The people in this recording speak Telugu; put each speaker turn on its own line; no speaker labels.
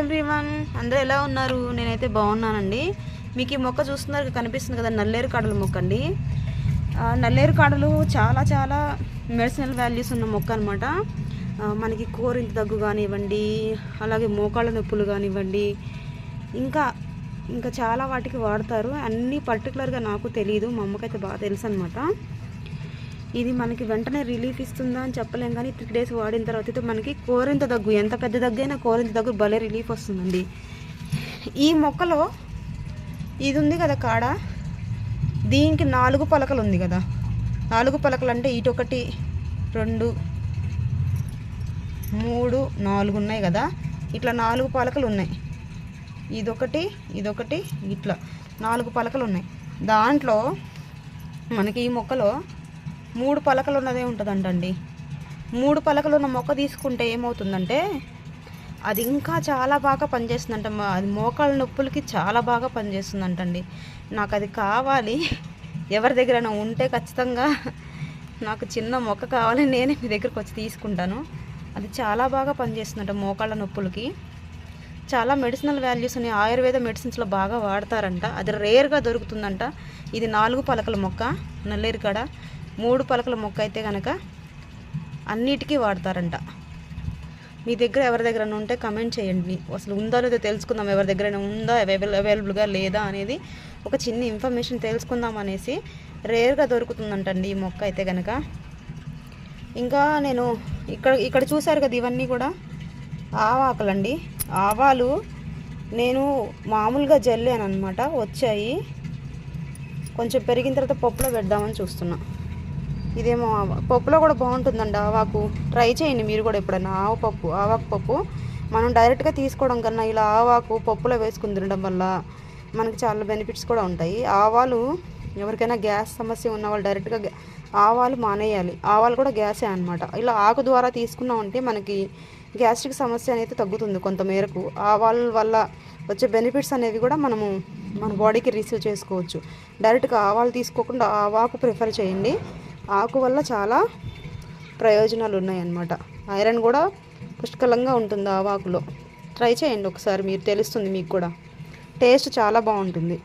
ఎవ్రీవన్ అందరూ ఎలా ఉన్నారు? నేనైతే బాగున్నానండి. మీకు ఈ మొక్క చూస్తున్నారు కనిపిస్తుంది కదా నల్లేరు కాడల మొక్క అండి. నల్లేరు కాడలు చాలా చాలా మెడిసినల్ వాల్యూస్ ఉన్న మొక్క అనమాట మనకి కోరింత దగ్గు కానివ్వండి అలాగే మోకాళ్ళ నొప్పులు కానివ్వండి ఇంకా ఇంకా చాలా వాటికి వాడతారు. అన్నీ పర్టికులర్గా నాకు తెలియదు మా అమ్మకైతే బాగా తెలుసు అనమాట ఇది మనకి వెంటనే రిలీఫ్ ఇస్తుందా అని చెప్పలేం కానీ త్రీ డేస్ వాడిన తర్వాత అయితే మనకి కోరింత దగ్గు ఎంత పెద్ద దగ్గు అయినా కోరింత దగ్గు భలే రిలీఫ్ వస్తుందండి. ఈ మొక్కలో ఇది ఉంది కదా కాడ? దీనికి నాలుగు పలకలు ఉంది కదా. నాలుగు పలకలు అంటే ఇటొకటి రెండు మూడు నాలుగు ఉన్నాయి కదా. ఇట్లా నాలుగు పలకలు ఉన్నాయి. ఇదొకటి ఇదొకటి ఇట్లా నాలుగు పలకలు ఉన్నాయి. దాంట్లో మనకి ఈ మొక్కలో మూడు పలకలు ఉన్నదే ఉంటుందంటండి. మూడు పలకలు ఉన్న మొక్క తీసుకుంటే ఏమవుతుందంటే అది ఇంకా చాలా బాగా పనిచేస్తుందంట. మా- అది మోకాళ్ళ నొప్పులకి చాలా బాగా పనిచేస్తుందంటండి. నాకు అది కావాలి. ఎవరి దగ్గరైనా ఉంటే ఖచ్చితంగా నాకు చిన్న మొక్క కావాలి నేనే మీ దగ్గరకు వచ్చి తీసుకుంటాను. అది చాలా బాగా పనిచేస్తుందంట మోకాళ్ళ నొప్పులకి. చాలా మెడిసినల్ వాల్యూస్ ఉన్నాయి ఆయుర్వేద మెడిసిన్స్లో బాగా వాడతారంట. అది రేర్గా దొరుకుతుందంట. ఇది నాలుగు పలకల మొక్క నల్లేరు కాడ. మూడు పలకల మొక్క అయితే కనుక అన్నిటికీ వాడతారంట. మీ దగ్గర ఎవరి దగ్గర ఉంటే కమెంట్ చేయండి. అసలు ఉందా లేదో తెలుసుకుందాం. ఎవరి దగ్గర ఉందా? అవైలబుల్ అవైలబుల్గా లేదా అనేది ఒక చిన్న ఇన్ఫర్మేషన్ తెలుసుకుందాం అనేసి రేర్గా దొరుకుతుందంటండి ఈ మొక్క అయితే కనుక ఇంకా నేను ఇక్కడ ఇక్కడ చూసారు కదా ఇవన్నీ కూడా? ఆవాకులండి. ఆవాలు నేను మామూలుగా జల్లాను అనమాట వచ్చాయి. కొంచెం పెరిగిన తర్వాత పప్పులో పెడదామని చూస్తున్నా. ఇదేమో ఆవ పప్పులో కూడా బాగుంటుందండి ఆవాకు. ట్రై చేయండి మీరు కూడా ఎప్పుడైనా. ఆవు పప్పు ఆవాకు పప్పు. మనం డైరెక్ట్గా తీసుకోవడం కన్నా ఇలా ఆవాకు పప్పులో వేసుకుని తినడం వల్ల మనకి చాలా బెనిఫిట్స్ కూడా ఉంటాయి. ఆవాలు ఎవరికైనా గ్యాస్ సమస్య ఉన్న వాళ్ళు డైరెక్ట్గా ఆవాలు మానేయాలి. ఆవాలు కూడా గ్యాసే అనమాట ఇలా ఆకు ద్వారా తీసుకున్నామంటే మనకి గ్యాస్ట్రిక్ సమస్య అనేది తగ్గుతుంది కొంతమేరకు ఆవాల వల్ల వచ్చే బెనిఫిట్స్ అనేవి కూడా మనము మన బాడీకి రిసీవ్ చేసుకోవచ్చు. డైరెక్ట్గా ఆవాలు తీసుకోకుండా ఆవాకు ప్రిఫర్ చేయండి. ఆకు వల్ల చాలా ప్రయోజనాలు ఉన్నాయన్నమాట ఐరన్ కూడా పుష్కలంగా ఉంటుంది ఆవాకులో ట్రై చేయండి ఒకసారి మీరు తెలుస్తుంది మీకు కూడా. టేస్ట్ చాలా బాగుంటుంది.